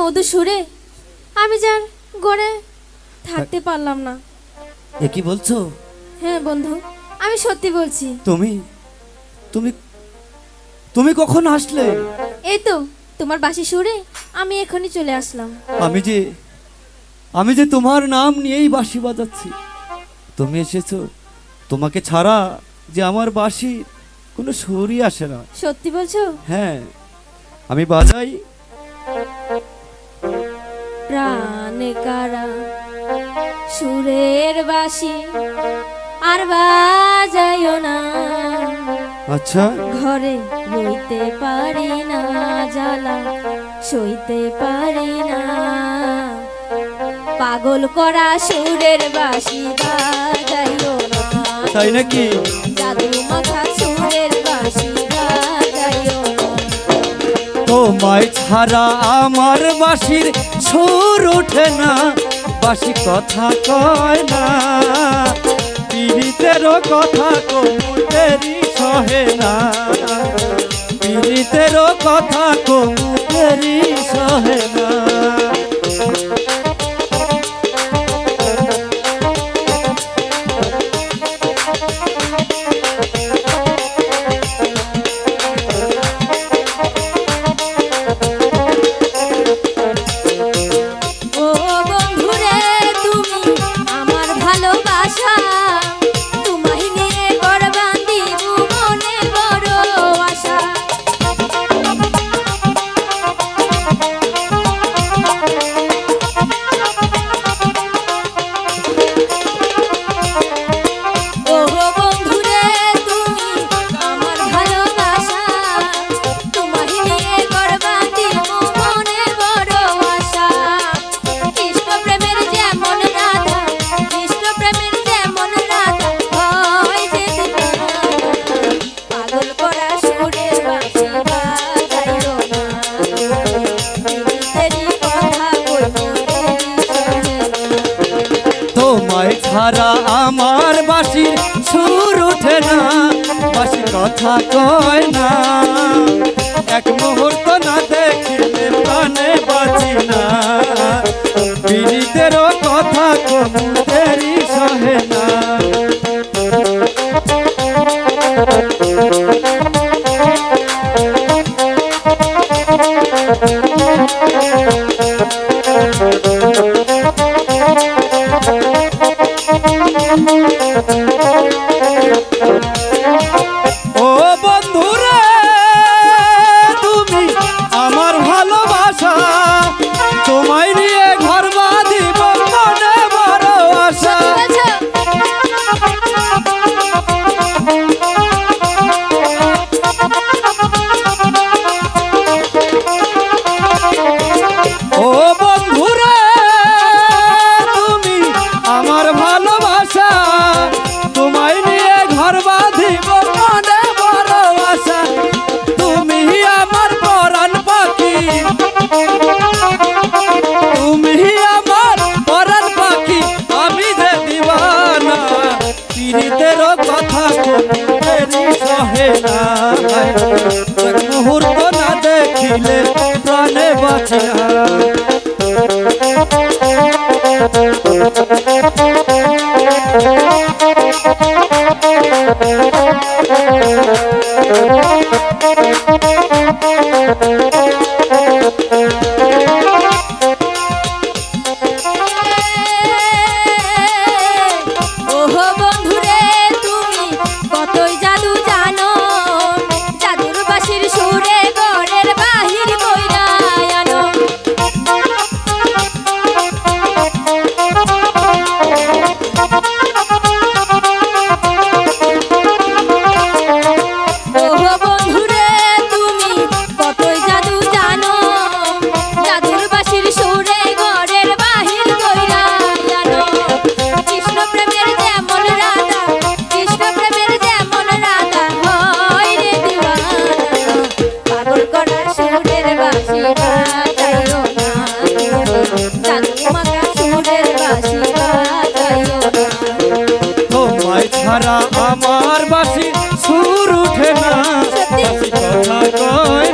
মধু সুরে আমি যার গড়ে থাকতে পারলাম না। এ কি বলছো? হ্যাঁ বন্ধু আমি সত্যি বলছি। তুমি তুমি তুমি কখন আসলে? এই তো তোমার বাসি সুরে আমি এখনই চলে আসলাম। আমি যে আমি যে তোমার নাম নিয়েই বাঁশি বাজাচ্ছি। তুমি এসেছ তোমাকে ছাড়া যে আমার বাঁশি কোনো সুরই আসে না। সত্যি বলছো? হ্যাঁ আমি বাজাই প্রাণে কারা? সুরের বাসি আর বাজাইও না। আচ্ছা। ঘরে রইতে পারি না জ্বালা সইতে পারি না। পাগল করা সুরের বাসি বাজাইও না। তাই নাকি? জাদু তোমায় ছাড়া আমার বাসির সুর ওঠে না। বাসি কথা কয় না। পীড়িতেরও কথা কমুদেরই সহে না। পীড়িতেরও কথা কমুদেরই সহে না। আমার বাসি সুর ওঠে না বাসি কথা কয় না। এক মুহূর্ত না দেখিলে প্রাণে বাঁচি না। ও এক মুহূর্ত না দেখিলে প্রাণে বাঁচে না ছাড়া আমার বাসি সুর উঠে না। কথা কয়